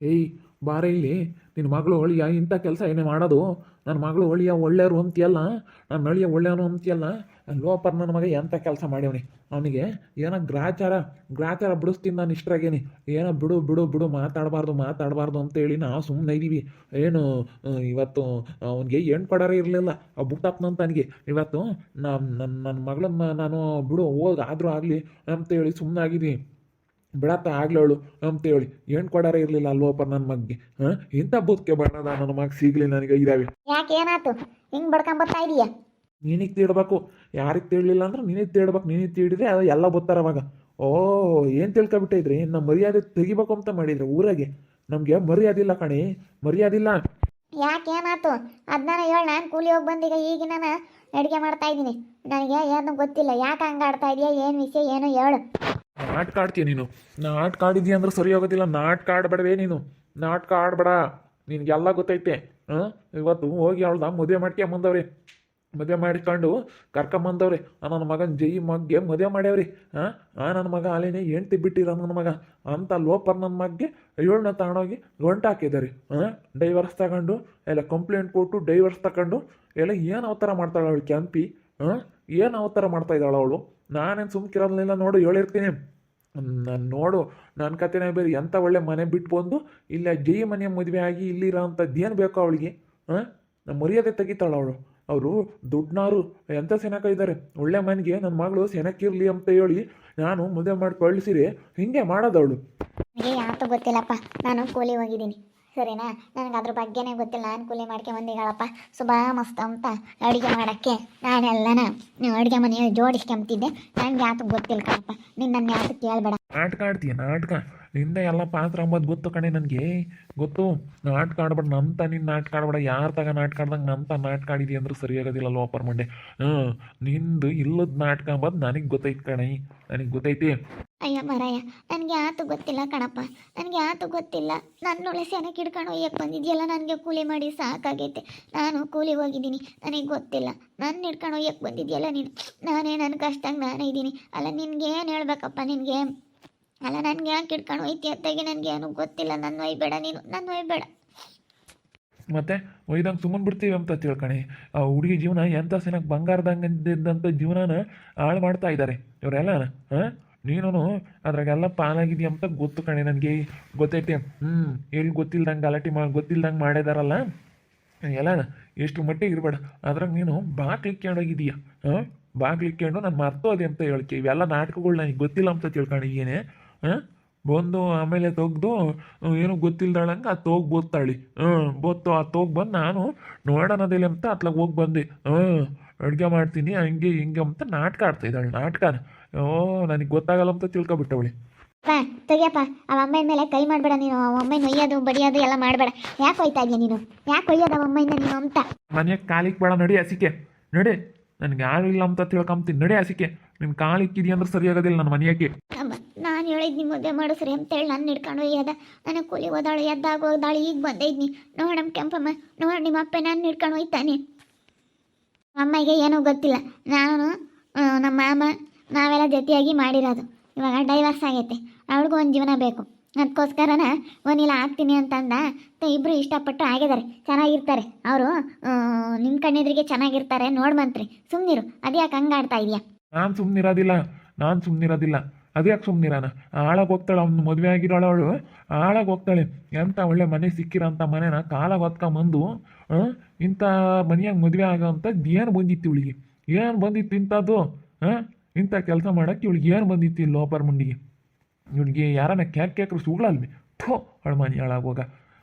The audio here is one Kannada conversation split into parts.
ಏಯ್, ಬಾರ ಇಲ್ಲಿ ನಿನ್ನ ಮಗಳು ಒಳಿಯ ಇಂಥ ಕೆಲಸ ಏನೇ ಮಾಡೋದು? ನನ್ನ ಮಗಳು ಒಳಿಯ ಒಳ್ಳೆಯರು ಅಂತೀಯಲ್ಲ? ನನ್ನ ಅಳಿಯ ಒಳ್ಳೆಯವನು ಅಂತೀಯಲ್ಲ? ಲೋಪರ್ ನನ್ನ ಮಗ ಎಂಥ ಕೆಲಸ ಮಾಡ್ಯವನಿ? ಅವನಿಗೆ ಏನೋ ಗ್ರಾಚಾರ ಗ್ರಾಚಾರ ಬಿಡಿಸ್ತೀನಿ ನಾನು ಇಷ್ಟರಾಗೇನಿ. ಏನೋ ಬಿಡು ಬಿಡು ಬಿಡು, ಮಾತಾಡಬಾರ್ದು ಮಾತಾಡಬಾರ್ದು ಅಂತೇಳಿ ನಾವು ಸುಮ್ಮನೆ ಇದ್ದೀವಿ ಏನು ಇವತ್ತು ಅವನಿಗೆ ಏನು ಕೊಡೋರೇ ಇರಲಿಲ್ಲ. ಆ ಬುಟ್ಟಪ್ಪನಂತ ನನಗೆ ಇವತ್ತು ನನ್ನ ನನ್ನ ಮಗಳನ್ನ ನಾನು ಬಿಡು, ಹೋಗಿ, ಆದರೂ ಆಗಲಿ ಅಂತೇಳಿ ಸುಮ್ಮನೆ ಆಗಿದ್ದೀನಿ ಬಿಡತ್ತ ಆಗ್ಲವಳು. ಅಂತೇಳಿ ಏನ್ ಕೊಡಾರ ಇರಲಿಲ್ಲ ಅಲ್ವಪ್ಪ ನನ್ನ ಮಗ್ಗೆ ಹಾಂ? ಇಂಥ ಬೂತ್ಕೆ ಬಣ್ಣದ ನನ್ನ ಮಗ ಸಿಗ್ಲಿ ನನಗೆ ಇದಾವೆ. ಯಾಕೆ ಏನಾಯ್ತು ಹಿಂಗೆ ಬಡ್ಕೊಂಬರ್ತಾ ಇದೀಯ? ನೀನಿಗೆ ತಿಳ್ಬೇಕು ಯಾರಿಗೆ ತಿಳಿಲಿಲ್ಲ ಅಂದ್ರೆ ನೀನೇ ತಿಳ್ಬೇಕು ನೀನಿಗೆ ತಿಳಿದ್ರೆ ಅದು ಎಲ್ಲ ಬುತ್ತಾರ ಅವಾಗ ಓ ಏನು ತಿಳ್ಕೊಬಿಟ್ಟಿದ್ರಿ ನಮ್ಮ ಮರ್ಯಾದೆ ತೆಗಿಬೇಕು ಅಂತ ಮಾಡಿದ್ರೆ ಊರಾಗೆ. ನಮಗೆ ಮರ್ಯಾದಿಲ್ಲ ಕಣಿ ಮರ್ಯಾದಿಲ್ಲ ಯಾಕೆ ಏನಾಯ್ತು ಅದನ್ನ ಹೇಳ ನಾನು ಕೂಲಿ ಹೋಗಿ ಬಂದೀಗ ಈಗ ನಾನು ಅಡುಗೆ ಮಾಡ್ತಾ ಇದ್ದೀನಿ. ನನಗೆ ಏನು ಗೊತ್ತಿಲ್ಲ ಯಾಕೆ ಹಂಗೆ ಆಡ್ತಾ ಇದೀಯ? ಏನು ವಿಷಯ ಏನು ಹೇಳು. ನಾಟಕ ಆಡ್ತೀಯ ನೀನು? ನಾಟಕ ಆಡಿದ್ಯಾ ಅಂದ್ರೆ ಸರಿ ಹೋಗೋದಿಲ್ಲ ನಾಟಕ ಆಡಬೇಡವೇ ನೀನು. ನಾಟಕ ಆಡಬೇಡ ನಿನಗೆಲ್ಲ ಗೊತ್ತೈತೆ. ಹಾಂ? ಇವತ್ತು ಹೋಗಿ ಅವಳ್ದ ಮದುವೆ ಮಾಡ್ಕೆ ಬಂದವ್ರಿ. ಮದುವೆ ಮಾಡಿಕೊಂಡು ಕರ್ಕೊಂಬಂದವ್ರಿ ನನ್ನ ಮಗನ ಜೈ ಮಗ್ಗೆ ಮದುವೆ ಮಾಡ್ಯಾವ್ರಿ. ಹಾಂ? ಆ, ನನ್ನ ಮಗ ಅಲ್ಲಿನೇ ಹೆಂಡ್ತಿ ಬಿಟ್ಟಿರ ನನ್ನ ಮಗ. ಅಂತ ಲೋಪರ್ ನನ್ನ ಮಗ್ಗೆ ಏಳನ್ನ ತಗೊಂಡೋಗಿ ಗಂಟು ಹಾಕಿದ್ದಾರೆ ಹಾಂ? ಡೈವರ್ಸ್ ತಗೊಂಡು, ಎಲ್ಲ ಕಂಪ್ಲೇಂಟ್ ಕೊಟ್ಟು ಡೈವರ್ಸ್ ತಗೊಂಡು, ಎಲ್ಲ ಏನು ಅವತಾರ ಮಾಡ್ತಾಳೆ ಅವಳು ಕ್ಯಾಂಪಿ? ಹಾಂ? ಏನು ಅವತಾರ ಮಾಡ್ತಾ ಇದ್ದಾಳೆ ಅವಳು? ನಾನೇನು ಸುಮ್ಕಿರೋದಿಲ್ಲ ನೋಡು, ಹೇಳಿರ್ತೀನಿ. ನಾನು ನೋಡು ನನ್ನ ಕತೆನೇ ಬೇರೆ ಎಂಥ ಒಳ್ಳೆ ಮನೆ ಬಿಟ್ಟು ಬಂದು ಇಲ್ಲ ಜೈ ಮನೆ ಮದುವೆ ಆಗಿ ಇಲ್ಲಿರೋ ಅಂಥದ್ದು ಏನು ಬೇಕೋ ಅವಳಿಗೆ, ಹಾಂ? ನಮ್ಮ ಮರ್ಯಾದೆ ತೆಗಿತಾಳೆ ಅವಳು. ಅವರು ದುಡ್ನಾರು ಎಂಥ ಸೆನಕ ಇದ್ದಾರೆ ಒಳ್ಳೆ ಮನೆಗೆ ನನ್ನ ಮಗಳು ಸೆನಕ್ಕಿರಲಿ ಅಂತ ಹೇಳಿ ನಾನು ಮದುವೆ ಮಾಡಿ ಕಳಿಸಿರಿ ಹಿಂಗೆ ಮಾಡೋದವಳು. ಯಾವತ್ತೂ ಗೊತ್ತಿಲ್ಲಪ್ಪ, ನಾನು ಕೂಲಿ ಹೋಗಿದ್ದೀನಿ. ಸರಿನಾ? ನನಗೆ ಅದ್ರ ಬಗ್ಗೆನೇ ಗೊತ್ತಿಲ್ಲ. ನಾನು ಕೂಲಿ ಮಾಡ್ಕೆ ಬಂದಿಗಳಪ್ಪ ಸುಭಾ ಮಸ್ತ್ ಅಂತ ಅಡುಗೆ ಮಾಡೋಕ್ಕೆ ನಾನೆಲ್ಲನ ಅಡುಗೆ ಮನೆ ಜೋಡಿಸ್ಕೊಂತಿದ್ದೆ ನನಗೆ ಯಾತು ಗೊತ್ತಿಲ್ಲ ಕಣಪ್ಪ. ನೀನು ನನ್ನ ಯಾತು ಕೇಳಬೇಡ. ನಾಟಕ ನಾಟಕ? ನಿಂದ ಎಲ್ಲ ಪಾತ್ರ ಅಂಬೋದು ಗೊತ್ತು ಕಣೆ ನನಗೆ. ಗೊತ್ತು. ನಾಟಕ ಆಡ್ಬೇಡ, ನಂತ ನಿನ್ನ ನಾಟಕ ಆಡ್ಬೇಡ, ಯಾರ ತಗ ನಾಟಕ ಆಡ್ದಂಗೆ ನಂತ ನಾಟಕ ಆಡಿದಿ ಅಂದ್ರೆ ಸರಿ ಆಗೋದಿಲ್ಲ ಲೋಪರ್ ಮಂಡೆ. ಹಾಂ, ನಿಂದು ಇಲ್ಲದ ನಾಟಕ ಅಂಬೋದು ನನಗೆ ಗೊತ್ತೈತೆ ಕಣೆ. ನನಗೆ ಗೊತ್ತೈತಿ. ಅಯ್ಯ ಮರಯ್ಯ ನನಗೆ ಯಾತು ಗೊತ್ತಿಲ್ಲ ಕಣಪ್ಪ. ನನಗೆ ಯಾತು ಗೊತ್ತಿಲ್ಲ. ನನ್ನೊಳ್ಳೆ ಸೆನಕ್ಕೆ ಹಿಡ್ಕೊಂಡು ಒಯ್ಯಕ್ಕೆ ಬಂದಿದ್ಯಲ್ಲ ನನಗೆ ಕೂಲಿ ಮಾಡಿ ಸಾಕಾಗೈತೆ. ನಾನು ಕೂಲಿ ಹೋಗಿದ್ದೀನಿ, ನನಗೆ ಗೊತ್ತಿಲ್ಲ. ನನ್ನ ಹಿಡ್ಕೊಂಡು ಒಯ್ಯಕ್ಕೆ ಬಂದಿದ್ಯಲ್ಲ ನೀನು. ನಾನೇ ನನ್ನ ಕಷ್ಟಂಗೆ ನಾನೇ ಇದ್ದೀನಿ. ಅಲ್ಲ ನಿನಗೇನು ಹೇಳ್ಬೇಕಪ್ಪ ನಿನಗೆ ಅಲ್ಲ, ನನಗೆ ಯಾಕೆ ಹಿಡ್ಕೊಂಡು ಹೋಯ್ತಿ ಅತ್ತಾಗಿ ನನಗೆ ಏನು ಗೊತ್ತಿಲ್ಲ. ನನ್ನ ಒಯ್ಬೇಡ ನೀನು ನನ್ನ ಒಯ್ಬೇಡ ಮತ್ತೆ ಒಯ್ದಂಗೆ ಸುಮ್ಮನೆ ಬಿಡ್ತೀವಿ ಅಂತ ತಿಳ್ಕಣಿ ಆ ಹುಡುಗಿ ಜೀವನ ಎಂಥ ಸೆನಕ್ಕೆ ಬಂಗಾರದಂಗೆ ಇದ್ದಂಥ ಜೀವನನ ಹಾಳು ಮಾಡ್ತಾ ಇದ್ದಾರೆ ಇವರೆಲ್ಲ ಹಾಂ ನೀನು ಅದ್ರಾಗೆಲ್ಲ ಪಾಲಾಗಿದೆಯಾ ಅಂತ ಗೊತ್ತು ಕಣೆ ನನಗೆ. ಗೊತ್ತೈತೆ? ಹ್ಞೂ ಎಲ್ಲಿ ಗೊತ್ತಿಲ್ದಂಗೆ ಗಲಾಟೆ ಮಾಡಿ ಗೊತ್ತಿಲ್ದಂಗೆ ಮಾಡಿದಾರಲ್ಲ? ಎಲ್ಲ, ಎಷ್ಟು ಮಟ್ಟಿಗೆ ಇರಬೇಡ. ಅದ್ರಾಗ ನೀನು ಬಾಗ್ಲಿಕ್ಕೊಂಡೋಗಿದೀಯ ಹಾಂ ಬಾಗ್ಲಿಕ್ಕೊಂಡು ನಾನು ಮರ್ತೋದೆ ಅಂತ ಹೇಳ್ಕೆ. ಇವೆಲ್ಲ ನಾಟಕಗಳು ನನಗೆ ಗೊತ್ತಿಲ್ಲ ಅಂತ ತಿಳ್ಕೊಂಡಿದ್ದೀನಿ ಬಂದು ಆಮೇಲೆ ತೆಗ್ದು ಏನು ಗೊತ್ತಿಲ್ದಳಂಗೆ ಆ ತೋಗ್ ಬೋತ್ತಾಳಿ. ಹ್ಞೂ ಬೋತ್ತು ಆ ತೋಗ್ ಬಂದು ನಾನು ನೋಡೋಣದಿಲ್ಲ ಅಂತ ಅತ್ಲಾಗ ಹೋಗಿ ಬಂದೆ. ಹ್ಞೂ ಅಡುಗೆ ಮಾಡ್ತೀನಿ ಹಂಗೆ ಹಿಂಗೆ ಅಂತ ನಾಟಕ ಆಡ್ತಾ ಇದ್ದಾಳೆ ನಾಟಕನ. ಓ ನನಗೆ ಗೊತ್ತಾಗಲ್ಲ ಅಂತ ತಿಳ್ಕೊಬಿಟ್ಟವಳಿ. ಪಾ ತೆಗಿಯಪ್ಪ. ಆ ಅಮ್ಮನ ಮೇಲೆ ಕೈ ಮಾಡಬೇಡ ನೀನು. ಆ ಅಮ್ಮನ ಒಯ್ಯೋದು ಬಡಿಯೋದು ಎಲ್ಲ ಮಾಡಬೇಡ. ಯಾಕೆ ಹೋಯ್ತಾ ಇದೆಯಾ ನೀನು? ಯಾಕೆ ಒಯ್ಯೋದು ಆ ಅಮ್ಮನ ನೀನು ಅಂತ? ಮನೆಗೆ ಕಾಲಿಕ್ ಬೇಡ ನಡಿ ಹಸಿಕೆ ನಡಿ. ನನಗೆ ಯಾರು ಇಲ್ಲ ಅಂತ ತಿಳ್ಕೊಂತೀನಿ ನಡಿ ಹಸಿಕೆ ನಿನ್ನ ಕಾಲಿಕ್ಕಿದೆಯಾ ಅಂದ್ರೆ ಸರಿಯಾಗದಿಲ್ಲ ನನ್ನ ಅಮ್ಮ ನಾನು ಹೇಳಿದ್ ನಿಮ್ಮ ಮುದ್ದೆ ಮಾಡಿಸ್ರಿ ಅಂತೇಳಿ ನಾನು ಹಿಡ್ಕೊಂಡು ಒಯ್ಯದ ನನಗೆ ಕೂಲಿ ಹೋದಾಳು, ಎದ್ದಾಗ ಹೋದಾಳು, ಈಗ ಬಂದೈದ್ನಿ. ನೋಡಮ್ಮ ಕೆಂಪಮ್ಮ ನೋಡಿ ನಿಮ್ಮ ಅಪ್ಪ ನಾನು ಹಿಡ್ಕೊಂಡು ಹೋಯ್ತಾನೆ. ಅಮ್ಮಗೆ ಏನೂ ಗೊತ್ತಿಲ್ಲ. ನಾನು ನಮ್ಮ ಮಾಮ ನಾವೆಲ್ಲ ಜೊತೆಯಾಗಿ ಮಾಡಿರೋದು. ಇವಾಗ ಡೈವರ್ಸ್ ಆಗೈತೆ. ಅವಳಿಗೂ ಒಂದು ಜೀವನ ಬೇಕು. ಅದಕ್ಕೋಸ್ಕರನ ಒಂದಿಲ್ಲ ಆಗ್ತೀನಿ ಅಂತಂದ ಇಬ್ಬರು ಇಷ್ಟಪಟ್ಟು ಆಗಿದ್ದಾರೆ. ಚೆನ್ನಾಗಿರ್ತಾರೆ. ಅವರು ನಿಮ್ಮ ಕಣ್ಣೆದ್ರಿಗೆ ಚೆನ್ನಾಗಿರ್ತಾರೆ. ನೋಡ್ಮಂತ್ರಿ ಸುಮ್ಮನಿರು ಅದ್ಯಾಕೆ ಹಂಗಾಡ್ತಾ ಇದೆಯಾ? ನಾನು ಸುಮ್ಮನಿರೋದಿಲ್ಲ ನಾನು ಸುಮ್ಮನಿರೋದಿಲ್ಲ ಅದ್ಯಾಕೆ ಸುಮ್ಮನಿರಾನ ಆಳಾಗಿ ಹೋಗ್ತಾಳೆ, ಅವ್ನು ಮದುವೆ ಆಗಿರೋಳು ಅವಳು. ಆಳಾಗಿ ಹೋಗ್ತಾಳೆ. ಎಂಥ ಒಳ್ಳೆ ಮನೆ ಸಿಕ್ಕಿರೋಂಥ ಮನೆನ ಕಾಲಾಗ ಹೊತ್ಕೊಂಬಂದು ಇಂಥ ಮನೆಯಾಗ ಮದುವೆ ಆಗೋಂಥದ್ದು ಏನು ಬಂದಿತ್ತು ಇವಳಿಗೆ? ಏನು ಬಂದಿತ್ತು ಇಂಥದ್ದು? ಹಾಂ ಇಂಥ ಕೆಲಸ ಮಾಡೋಕ್ಕೆ ಇವಳಿಗೆ ಏನು ಬಂದಿತ್ತು ಇಲ್ಲಿ ಲೋಪರ್ ಮುಂಡಿಗೆ? ಇವಳಿಗೆ ಯಾರನ್ನ ಕ್ಯಾಕ್ ಕ್ಯಾಕ್ರು ಸುಗಳಲ್ವಿ ಥೋ, ಅವಳ ಮನೆ ಹಾಳಾಗೋಗ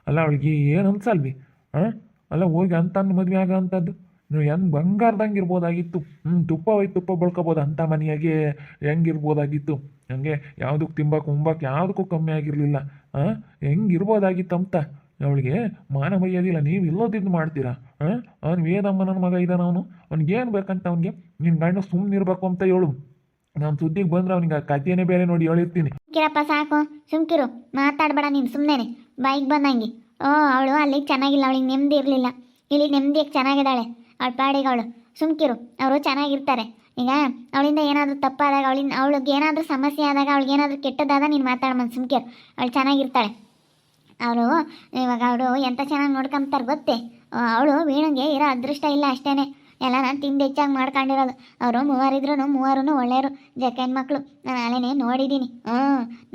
ಅಲ್ಲ, ಅವಳಿಗೆ ಏನು ಅನ್ಸಲ್ವಿ? ಹಾಂ ಅಲ್ಲ, ಹೋಗಿ ಅಂತಂದು ಮದುವೆ ಆಗೋ ಅಂಥದ್ದು. ನೀವು ಹೆಂಗೆ ಬಂಗಾರದಂಗೆ ಇರ್ಬೋದಾಗಿತ್ತು ಹ್ಞೂ ತುಪ್ಪ ಹೋಯ್ತು ತುಪ್ಪ ಬಳ್ಕೊಬೋದು ಅಂಥ ಮನೆಯಾಗೆ ಹೆಂಗಿರ್ಬೋದಾಗಿತ್ತು. ಹಂಗೆ ಯಾವುದಕ್ಕೆ ತಿಂಬಕ್ಕೆ ಉಂಬಕ್ಕೆ ಯಾವುದಕ್ಕೂ ಕಮ್ಮಿ ಆಗಿರಲಿಲ್ಲ. ಹಾಂ ಅಂತ ಅವಳಿಗೆ ಮಾನ ಮರ್ಯಾದಿಲ್ಲ ನೀವು ಇಲ್ಲೋದಿದ್ದು ಮಾಡ್ತೀರಾ? ಹಾಂ ಅವ್ನು ವೇದಮ್ಮನ ಮಗ ಇದ್ದಾನ ಅವನು. ಅವ್ನಿಗೇನು ಬೇಕಂತ ಅವನಿಗೆ ನಿನ್ನ ಗಂಡ ಸುಮ್ಮನೆ ಅಂತ ಹೇಳು. ನಾನು ಸುದ್ದಿಗೆ ಬಂದ್ರೆ ಅವನಿಗೆ ಕಥೆನೇ ಬೇರೆ ನೋಡಿ ಹೇಳಿರ್ತೀನಿ. ಕಿರಪ್ಪ ಸಾಕು. ಸುಮ್ಕಿರು. ಮಾತಾಡಬೇಡ ನೀನು ಸುಮ್ಮನೆ ಬೈಕ್ ಬಂದಂಗೆ. ಓ, ಅವಳು ಅಲ್ಲಿಗೆ ಚೆನ್ನಾಗಿಲ್ಲ. ಅವಳಿಗೆ ನೆಮ್ಮದಿ ಇರಲಿಲ್ಲ. ಇಲ್ಲಿ ನೆಮ್ಮದಿಯಾಗಿ ಚೆನ್ನಾಗಿದ್ದಾಳೆ. ಅವಳ ಪಾಡಿಗೆ ಅವಳು ಸುಮ್ಕಿರು, ಅವರು ಚೆನ್ನಾಗಿರ್ತಾರೆ. ಈಗ ಅವಳಿಂದ ಏನಾದರೂ ತಪ್ಪಾದಾಗ ಅವಳಿಂದ ಅವಳಿಗೆ ಏನಾದರೂ ಸಮಸ್ಯೆ ಆದಾಗ ಅವಳಿಗೆ ಏನಾದರೂ ಕೆಟ್ಟದಾದ ನೀನು ಮಾತಾಡ್ಬಂದು ಸುಮ್ಕಿರು. ಅವಳು ಚೆನ್ನಾಗಿರ್ತಾಳೆ. ಅವರು ಇವಾಗ ಅವಳು ಎಂಥ ಚೆನ್ನಾಗಿ ನೋಡ್ಕೊಂತಾರೆ ಗೊತ್ತೇ? ಅವಳು ವೀಣಂಗೆ ಇರೋ ಅದೃಷ್ಟ ಇಲ್ಲ ಅಷ್ಟೇನೆ. ಎಲ್ಲ ನಾನು ತಿಂದು ಹೆಚ್ಚಾಗಿ ಮಾಡ್ಕೊಂಡಿರೋದು. ಅವರು ಮೂವರಿದ್ರು ಮೂವರು ಒಳ್ಳೆಯರು ಜಕ್ಕ ಮಕ್ಕಳು ನಾನು ಅಲ್ಲೇನೆ ನೋಡಿದ್ದೀನಿ ಹ್ಞೂ,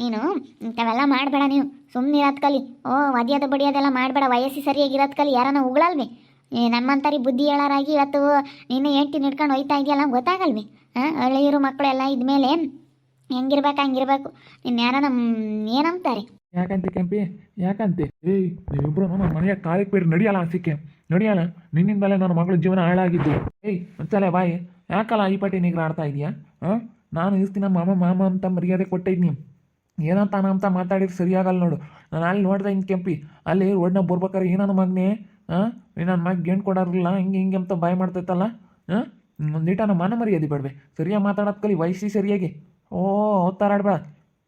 ನೀನು ಇಂಥವೆಲ್ಲ ಮಾಡಬೇಡ ನೀವು. ಸುಮ್ಮನೆ ಇರೋದು ಕಲಿ. ಓ ಒದಿಯೋದು ಬಡಿಯೋದೆಲ್ಲ ಮಾಡಬೇಡ. ವಯಸ್ಸು ಸರಿಯಾಗಿರೋದು ಕಲಿ. ಯಾರನ್ನ ಉಗಳಲ್ವಿ? ನಮ್ಮಂತಾರಿ ಬುದ್ಧಿ ಹೇಳೋರಾಗಿ ಇವತ್ತು ನೀನು ಹೆಂಡ್ತಿ ನಿಡ್ಕೊಂಡು ಹೋಯ್ತಾ ಇದೆಯಲ್ಲ, ಗೊತ್ತಾಗಲ್ವಿ? ಹಾಂ ಹಳ್ಳಿಯರು ಮಕ್ಕಳೆಲ್ಲ ಇದ್ಮೇಲೆ ಹೆಂಗಿರ್ಬೇಕು, ಹಂಗಿರ್ಬೇಕು. ನಿನ್ನ ಯಾರ ನಮ್ಮ ಏನಂತಾರೆ? ಯಾಕಂತೆ ಕೆಂಪಿ? ಯಾಕಂತೆ? ಏಯ್, ನೀವಿಬ್ರು ನನ್ನ ಮನೆಯ ಕಾಲಿಗೆ ಬೇರೆ ನಡಿಯಲ್ಲ ಅನ್ಸಿಕೆ ನಡಿಯಲ್ಲ, ನಿನ್ನಿಂದಲೇ ನನ್ನ ಮಗಳ ಜೀವನ ಹಾಳಾಗಿದ್ದು. ಏಯ್ ಒಂದ್ಸಲ ಬಾಯಿ, ಯಾಕಲ್ಲ ಈ ಪಟ್ಟಿ ನೀಗ್ರ ಆಡ್ತಾ ಇದೀಯಾ? ಹಾಂ, ನಾನು ಇಷ್ಟು ನಮ್ಮ ಮಾಮ ಮಾಮ ಅಂತ ಮರ್ಯಾದೆ ಕೊಟ್ಟಿದ್ನಿ. ಏನಂತ ಅಂತ ಮಾತಾಡಿದ್ರೆ ಸರಿಯಾಗಲ್ಲ ನೋಡು. ನಾನು ಅಲ್ಲಿ ನೋಡ್ದೆ ಹಿಂಗೆ ಕೆಂಪಿ. ಅಲ್ಲಿ ಒಡ್ನ ಬರ್ಬೇಕಾರೆ ಏನೋ ಮಗನೇ? ಹಾಂ ನನ್ನ ಮಗ ಗೇಣ್ ಕೊಡೋರಿಲ್ಲ ಹಿಂಗೆ ಹಿಂಗೆ ಅಂತ ಬಾಯ್ ಮಾಡ್ತೈತಲ್ಲ? ಹಾಂ ನೀಟ ನಮ್ಮ ಮನ ಮರ್ಯಾದೆ ಬೇಡವೆ. ಸರಿಯಾಗಿ ಮಾತಾಡೋದು ಕಲಿ ವಯಸ್ಸಿ ಸರಿಯಾಗಿ. ಓ ಓದ್ತಾರಾಡ್ಬೇಡ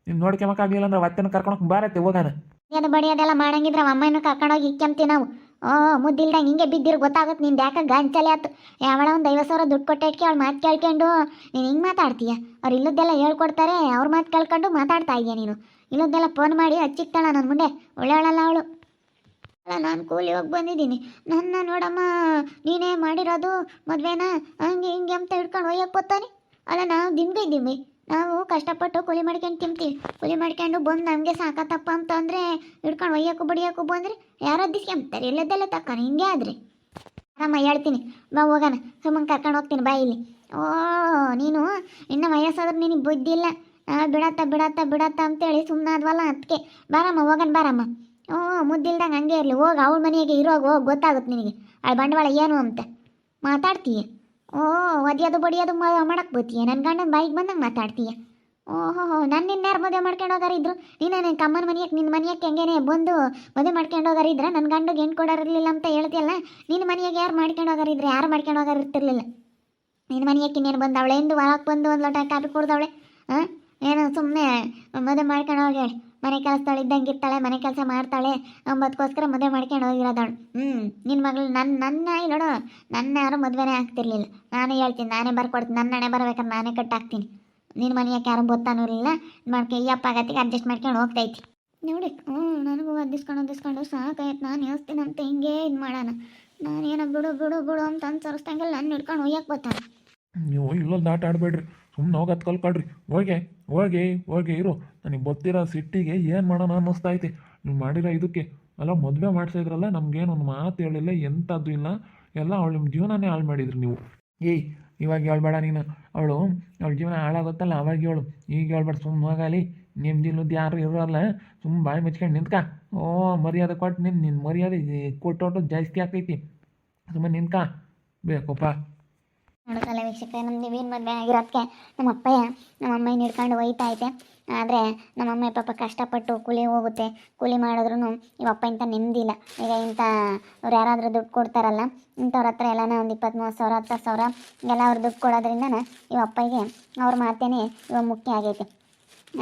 ನೀನು ನೋಡ್ಕೊಳಕ್ಕಾಗಲಿಲ್ಲ ಅಂದ್ರೆ ವತ್ತನ ಕರ್ಕೊಂಡು ಬಾರತ್ತೆ ಹೋಗೋಣ ಅದು ಅದೆಲ್ಲ ಮಾಡಂಗಿದ್ರೆ ಅಮ್ಮನ ಕರ್ಕೊಂಡೋಗಿ ಇಕ್ಕಂತೀವಿ ನಾವು. ಓ, ಮುದ್ದಿಲ್ದಂಗೆ ಹಿಂಗೆ ಬಿದ್ದಿರು ಗೊತ್ತಾಗುತ್ತೆ ನಿಂದು ಯಾಕೆ ಗಂಚಲೆ ಆಯ್ತು ಯಾವಳ ಒಂದು ಐವತ್ತು ಸಾವಿರ ದುಡ್ಡು ಕೊಟ್ಟೆ ಅವ್ಳು ಮಾತು ಕೇಳ್ಕೊಂಡು, ನೀನು ಹಿಂಗೆ ಮಾತಾಡ್ತೀಯ? ಅವ್ರು ಇಲ್ಲದ್ದೆಲ್ಲ ಹೇಳ್ಕೊಡ್ತಾರೆ, ಅವ್ರ ಮಾತು ಕೇಳ್ಕೊಂಡು ಮಾತಾಡ್ತಾ ಇದೆಯಾ ನೀನು? ಇಲ್ಲದ್ದೆಲ್ಲ ಫೋನ್ ಮಾಡಿ ಹಚ್ಚಿಕ್ತಾಳ ನನ್ನ ಮುಂದೆ. ಒಳ್ಳೆಯವಳಲ್ಲ ಅವಳು. ನಾನು ಕೂಲಿ ಹೋಗಿ ಬಂದಿದ್ದೀನಿ. ನನ್ನ ನೋಡಮ್ಮ, ನೀನೇ ಮಾಡಿರೋದು ಮದುವೆನ? ಹಂಗೆ ಹಿಂಗೆ ಅಂತ ಹಿಡ್ಕೊಂಡು ಒಯ್ಯಕ್ಕೆ ಬರ್ತಾನೆ ಅಲ್ಲ, ನಾವು ದಿಂಬಿದ್ದೀವಿ ನಾವು ಕಷ್ಟಪಟ್ಟು ಕೂಲಿ ಮಾಡ್ಕೊಂಡು ತಿಂತೀವಿ. ಕೂಲಿ ಮಾಡ್ಕೊಂಡು ಬಂದು ನಮಗೆ ಸಾಕತ್ತಪ್ಪ ಅಂತ ಅಂದರೆ ಹಿಡ್ಕೊಂಡು ಒಯ್ಯಕ್ಕೂ ಬಡಿಯೋಕ್ಕೂ ಬಂದರೆ ಯಾರೋ ದಿಸ್ಕೊಂಬ್ತಾರೆ ಇಲ್ಲದೆಲ್ಲ ತಕ್ಕಾನೆ. ಹಿಂಗೆ ಆದರೆ. ಆರಾಮ ಹೇಳ್ತೀನಿ. ಬಾ, ಹೋಗೋಣ. ಸುಮ್ಮನೆ ಕರ್ಕೊಂಡು ಹೋಗ್ತೀನಿ. ಬಾ ಇಲ್ಲಿ. ಓ, ನೀನು ಇನ್ನು ವಯಸ್ಸಾದ್ರೆ ನಿನಗೆ ಬುದ್ಧಿ ಇಲ್ಲ. ಬಿಡತ್ತ ಬಿಡತ್ತ ಬಿಡತ್ತ ಅಂತೇಳಿ ಸುಮ್ಮನೆ ಆದ್ವಲ್ಲ ಅದಕ್ಕೆ ಬಾರಮ್ಮ, ಹೋಗೋಣ, ಬಾರಮ್ಮ. ಓ ಮುದ್ದಿಲ್ದಂಗೆ ಹಂಗೆ ಇರಲಿ. ಹೋಗಿ, ಅವಳ ಮನೆಗೆ ಇರೋಗ, ಹೋಗಿ, ಗೊತ್ತಾಗುತ್ತೆ ನಿನಗೆ. ಅವಳ ಬಂಡವಾಳ ಏನು ಅಂತ. ಮಾತಾಡ್ತೀಯ? ಓ, ಒದ್ಯೋದು, ಬಡಿಯೋದು ಮಾಡಕ್ಕೆ ಬತ್ತೀಯ? ನನ್ನ ಗಂಡನ ಬಾಯಿಗೆ ಬಂದಂಗೆ ಮಾತಾಡ್ತೀಯ? ಓಹೋ ನನ್ನ ಇನ್ಯಾರು ಮದುವೆ ಮಾಡ್ಕೊಂಡು ಹೋಗಾರಿದ್ರು ನೀನು ನನ್ನ ಕಮ್ಮನ ಮನೆಯಕ್ಕೆ ನಿನ್ನ ಮನೆಯಕ್ಕೆ ಹೆಂಗೇನೆ ಬಂದು ಮದುವೆ ಮಾಡ್ಕೊಂಡು ಹೋಗಾರ ಇದ್ರೆ? ನನ್ನ ಗಂಡಗೆ ಹೆಣ್ಣು ಕೊಡೋರಿರ್ಲಿಲ್ಲ ಅಂತ ಹೇಳ್ತಿಯಲ್ಲ? ನಿನ್ನ ಮನೆಯಾಗೆ ಯಾರು ಮಾಡ್ಕೊಂಡು ಹೋಗಾರ ಇದ್ರೆ, ಯಾರು ಮಾಡ್ಕೊಂಡು ಹೋಗಾರ ಇರ್ತಿರ್ಲಿಲ್ಲ? ನಿನ್ನ ಮನೆಯಕ್ಕೆ ಇನ್ನೇನು ಬಂದವಳೆ? ಎಂದು ಹೊರಗೆ ಬಂದು ಒಂದು ಲೋಟ ಕಾಫಿ ಕುಡ್ದವಳೆ? ಹಾಂ ಏನು ಸುಮ್ಮನೆ ಮದುವೆ ಮಾಡ್ಕೊಂಡು ಹೋಗಿ ಮನೆ ಕೆಲಸದವಳು ಇದ್ದಂಗೆ ಇರ್ತಾಳೆ, ಮನೆ ಕೆಲಸ ಮಾಡ್ತಾಳೆ ಅಂಬದ್ಕೋಸ್ಕರ ಮದುವೆ ಮಾಡ್ಕೊಂಡು ಹೋಗಿರೋದವಳು. ಹ್ಞೂ ನಿನ್ನ ಮಗಳು ನನ್ನ ನನ್ನ ನೋಡು, ನನ್ನ ಯಾರು ಮದುವೆನೇ ಆಗ್ತಿರ್ಲಿಲ್ಲ. ನಾನೇ ಹೇಳ್ತೀನಿ, ನಾನೇ ಬರ್ಕೊಡ್ತೀನಿ, ನನ್ನ ಹಣೆ ಬರ್ಬೇಕಾದ್ರೆ ನಾನೇ ಕಟ್ಟಾಕ್ತೀನಿ. ನಿನ್ನ ಮನೆಯಕ್ಕೆ ಯಾರು ಗೊತ್ತಾನೂ ಇರಲಿಲ್ಲ. ಮಾಡ್ಕೊ, ಈ ಅಪ್ಪ ಆಗತ್ತಿಗೆ ಅಡ್ಜಸ್ಟ್ ಮಾಡ್ಕೊಂಡು ಹೋಗ್ತೈತಿ. ನೋಡಿ ಹ್ಞೂ ನನಗೂ ಅದ್ದಿಸ್ಕೊಂಡು ಅದ್ದಿಸ್ಕೊಂಡು ಸಾಕಾಯ್ತು. ನಾನು ಅಂತ ಹಿಂಗೆ ಇದು ಮಾಡೋಣ. ನಾನೇನೋ ಬಿಡು ಬಿಡು ಬಿಡು ಅಂತ ಅನ್ಸರಿಸ್ದಂಗೆಲ್ಲ ನನ್ನ ಹಿಡ್ಕೊಂಡು ಒಯ್ಯಕ್ಕೆ ಬರ್ತಾನೆ. ನೀವು ಇಲ್ಲೊಂದು ಆಟ ಆಡಬೇಡ್ರಿ. ಸುಮ್ಮನೆ ಹೋಗಿ ಹತ್ತು ಕಲ್ಕೊಳ್ರಿ ಹೋಗಿ ಹೋಗಿ ಹೋಗಿ ಇರು. ನನಗೆ ಗೊತ್ತಿರೋ ಸಿಟ್ಟಿಗೆ ಏನು ಮಾಡೋಣ ಅನ್ನಿಸ್ತಾ ಐತಿ. ನೀವು ಮಾಡಿರೋ ಇದಕ್ಕೆ ಅಲ್ಲ ಮದುವೆ ಮಾಡಿಸಿದ್ರಲ್ಲ ನಮ್ಗೇನು ಒಂದು ಮಾತು ಹೇಳಿಲ್ಲ ಎಂಥದ್ದು ಇಲ್ಲ. ಎಲ್ಲ ಅವಳು ನಿಮ್ಮ ಜೀವನನೇ ಹಾಳು ಮಾಡಿದ್ರಿ ನೀವು. ಏಯ್, ಇವಾಗ ಹೇಳ್ಬೇಡ ನೀನು. ಅವಳು, ಅವಳ ಜೀವನ ಹಾಳಾಗುತ್ತಲ್ಲ ಅವಾಗ ಹೇಳು. ಈಗ ಹೇಳ್ಬೇಡ ಸುಮ್ಮನೆ ಹೋಗಲಿ. ನಿಮ್ದಿಲ್ಲದ್ದು ಯಾರು ಇರೋಲ್ಲ. ಸುಮ್ಮನೆ ಬಾಯಿ ಮೆಚ್ಕೊಂಡು ನಿಂತ್ಕ. ಓ, ಮರ್ಯಾದೆ ಕೊಟ್ಟು ನಿನ್ನ ನಿನ್ನ ಮರ್ಯಾದೆ ಕೊಟ್ಟೋಟು ಜಾಸ್ತಿ ಆಗ್ತೈತಿ. ಸುಮ್ಮನೆ ನಿಂತ್ಕ. ಬೇಕಪ್ಪ. ನೋಡೋದಲ್ಲ ವೀಕ್ಷಕ ನಮ್ಮ ದಿವ್ಯನ ಮದುವೆ ಆಗಿರೋದಕ್ಕೆ ನಮ್ಮ ಅಪ್ಪಯ್ಯ, ನಮ್ಮ ಅಮ್ಮನ ಹಿಡ್ಕೊಂಡು ಒಯ್ತಾ ಐತೆ. ಆದರೆ ನಮ್ಮ ಅಮ್ಮ ಪಾಪ ಕಷ್ಟಪಟ್ಟು ಕೂಲಿ ಹೋಗುತ್ತೆ. ಕೂಲಿ ಮಾಡಿದ್ರೂ ಇವ ಅಪ್ಪ ಇಂಥ ನೆಮ್ಮದಿಲ್ಲ ಈಗ ಇಂಥ ಅವ್ರು ಯಾರಾದರೂ ದುಡ್ಡು ಕೊಡ್ತಾರಲ್ಲ, ಇಂಥವ್ರ ಹತ್ರ ಎಲ್ಲನ ಒಂದು ಇಪ್ಪತ್ತು ಮೂವತ್ತು ಸಾವಿರ, ಹತ್ತು ಸಾವಿರ, ಎಲ್ಲ ಅವ್ರು ದುಡ್ಡು ಕೊಡೋದ್ರಿಂದನೇ ಇವ ಅಪ್ಪಗೆ ಅವ್ರ ಮಾತೇನೆ ಇವ ಮುಖ್ಯ ಆಗೈತೆ.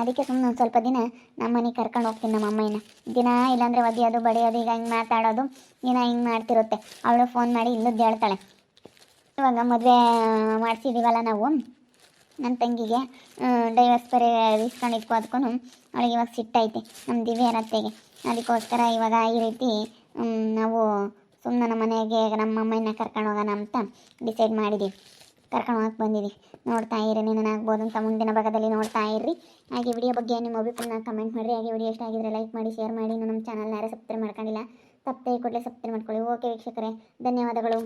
ಅದಕ್ಕೆ ಸುಮ್ಮನೆ ಒಂದು ಸ್ವಲ್ಪ ದಿನ ನಮ್ಮ ಮನೆಗೆ ಕರ್ಕೊಂಡು ಹೋಗ್ತೀನಿ ನಮ್ಮ ಅಮ್ಮಯ್ಯನ. ದಿನ ಇಲ್ಲಾಂದರೆ ಒದಿಯೋದು, ಬಡಿಯೋದು, ಈಗ ಹಿಂಗೆ ಮಾತಾಡೋದು, ದಿನ ಹಿಂಗೆ ಮಾಡ್ತಿರುತ್ತೆ. ಅವಳು ಫೋನ್ ಮಾಡಿ ಇಲ್ಲದ್ದು ಹೇಳ್ತಾಳೆ ಇವಾಗ ಮದುವೆ ಮಾಡ್ಸಿದ್ದೀವಲ್ಲ ನಾವು. ನನ್ನ ತಂಗಿಗೆ ಡೈವರ್ಸ್ ಬರೀ ಇಸ್ಕೊಂಡು ಇಟ್ಕೋದಕ್ಕೂ ಅವಳಿಗೆ ಇವಾಗ ಸಿಟ್ಟೈತೆ ನಮ್ಮ ದಿವ್ಯ ಅತ್ತೆಗೆ ಅದಕ್ಕೋಸ್ಕರ ಇವಾಗ ಈ ರೀತಿ ನಾವು ಸುಮ್ಮನೆ ನಮ್ಮ ಮನೆಗೆ ನಮ್ಮ ಅಮ್ಮನ ಕರ್ಕೊಂಡು ಹೋಗೋಣ ಅಂತ ಡಿಸೈಡ್ ಮಾಡಿದ್ದೀವಿ ಕರ್ಕೊಂಡು ಹೋಗಕ್ಕೆ ಬಂದಿದ್ದೀವಿ ನೋಡ್ತಾ ಇರಿ ನೀನು ಆಗ್ಬೋದು ಅಂತ ಮುಂದಿನ ಭಾಗದಲ್ಲಿ ನೋಡ್ತಾ ಇರ್ರಿ. ಹಾಗೆ ವಿಡಿಯೋ ಬಗ್ಗೆ ನಿಮ್ಮ ಅಭಿಪ್ರಾಯ ಕಮೆಂಟ್ ಮಾಡಿರಿ. ಹಾಗೆ ವಿಡಿಯೋ ಇಷ್ಟ ಆಗಿದ್ರೆ ಲೈಕ್ ಮಾಡಿ ಶೇರ್ ಮಾಡಿ. ನಮ್ಮ ಚಾನಲ್ನ ಯಾರು ಸಬ್ಸ್ಕ್ರೈಬ್ ಮಾಡ್ಕೊಂಡಿಲ್ಲ ತಪ್ಪದೆ ಕೂಡಲೇ ಸಬ್ಸ್ಕ್ರೈಬ್ ಮಾಡ್ಕೊಳ್ಳಿ. ಓಕೆ ವೀಕ್ಷಕರೇ, ಧನ್ಯವಾದಗಳು.